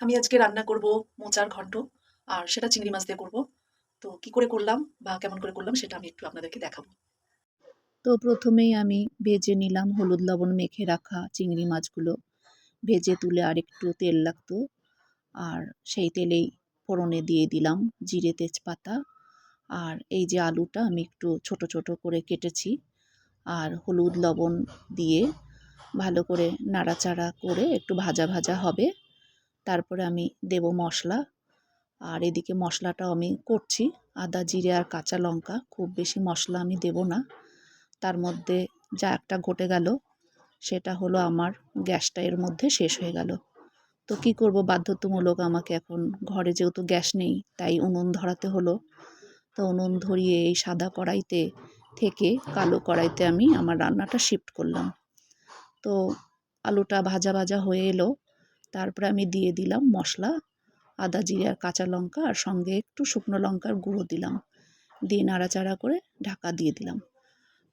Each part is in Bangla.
আমি আজকে রান্না করব মোচার ঘন্ট আর সেটা চিংড়ি মাছ দিয়ে করব। তো কি করে করলাম বা কেমন করে করলাম সেটা আমি একটু আপনাদেরকে দেখাবো। তো প্রথমেই আমি ভেজে নিলাম হলুদ লবণ মেখে রাখা চিংড়ি মাছগুলো। ভেজে তুলে আর একটু তেল লাগতো আর সেই তেলেই ফোড়নে দিয়ে দিলাম জিরে তেজপাতা। আর এই যে আলুটা আমি একটু ছোট ছোট করে কেটেছি আর হলুদ লবণ দিয়ে ভালো করে নাড়াচাড়া করে একটু ভাজা ভাজা হবে। তারপরে আমি দেব মশলা। আর এদিকে মশলাটাও আমি করছি। আদা, জিরে আর কাঁচা লঙ্কা, খুব বেশি মশলা আমি দেব না। তার মধ্যে যা একটা ঘটে গেল, সেটা হলো আমার গ্যাসটা এর মধ্যে শেষ হয়ে গেল। তো কি করব? বাধ্যতামূলক আমাকে এখন ঘরে যেহেতু গ্যাস নেই, তাই উনুন ধরাতে হলো। তো উনুন ধরিয়ে এই সাদা কড়াইতে থেকে কালো কড়াইতে আমি আমার রান্নাটা শিফট করলাম। তো আলুটা ভাজা ভাজা হয়ে এলো। তারপরে আমি দিয়ে দিলাম মশলা, আদা জিরে আর কাঁচা লঙ্কা আর সঙ্গে একটু শুকনো লঙ্কার গুঁড়ো দিলাম। দিয়ে নাড়াচাড়া করে ঢাকা দিয়ে দিলাম।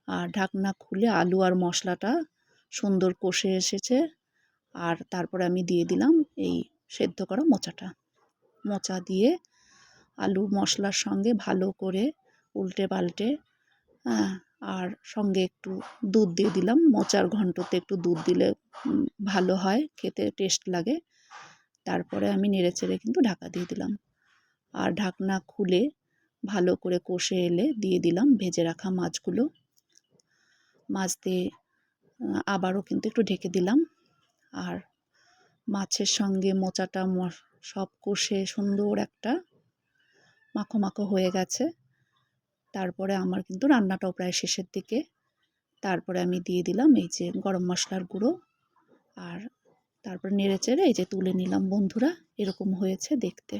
আর ঢাকনা খুলে আলু আর মশলাটা সুন্দর কষে এসেছে। আর তারপরে আমি দিয়ে দিলাম এই সেদ্ধ করা মোচাটা। মোচা দিয়ে আলু মশলার সঙ্গে ভালো করে উল্টে পাল্টে হ্যাঁ আর সঙ্গে একটু দুধ দিয়ে দিলাম। মোচার ঘন্টতে একটু দুধ দিলে ভালো হয়, খেতে টেস্ট লাগে। তারপরে আমি নেড়ে চেড়ে কিন্তু ঢাকা দিয়ে দিলাম। আর ঢাকনা খুলে ভালো করে কষে এলে দিয়ে দিলাম ভেজে রাখা মাছগুলো। মাছ দিয়ে আবারও কিন্তু একটু ঢেকে দিলাম। আর মাছের সঙ্গে মোচাটা সব কষে সুন্দর একটা মাখো মাখো হয়ে গেছে। তারপরে আমার কিন্তু রান্নাটাও প্রায় শেষের দিকে। তারপরে আমি দিয়ে দিলাম এই যে গরম মশলার গুঁড়ো আর তারপরে নেড়ে চেড়ে এই যে তুলে নিলাম। বন্ধুরা, এরকম হয়েছে দেখতে।